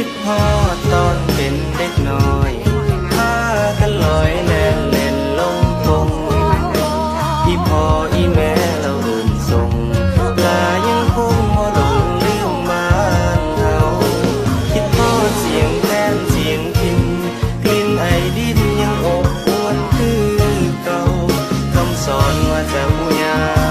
คิดพอตอนเป็นเด็กน้อยพากันลอยแลนเล่นลงปงพี่พออีแม่เราเดินส่งปลายังคงมลงเลี้ยวมานเฮาคิดพอเสียงแทนเสียงพินกลิ่นไอดินยังอบอวนคือเก่าคำสอนว่าจะหูยา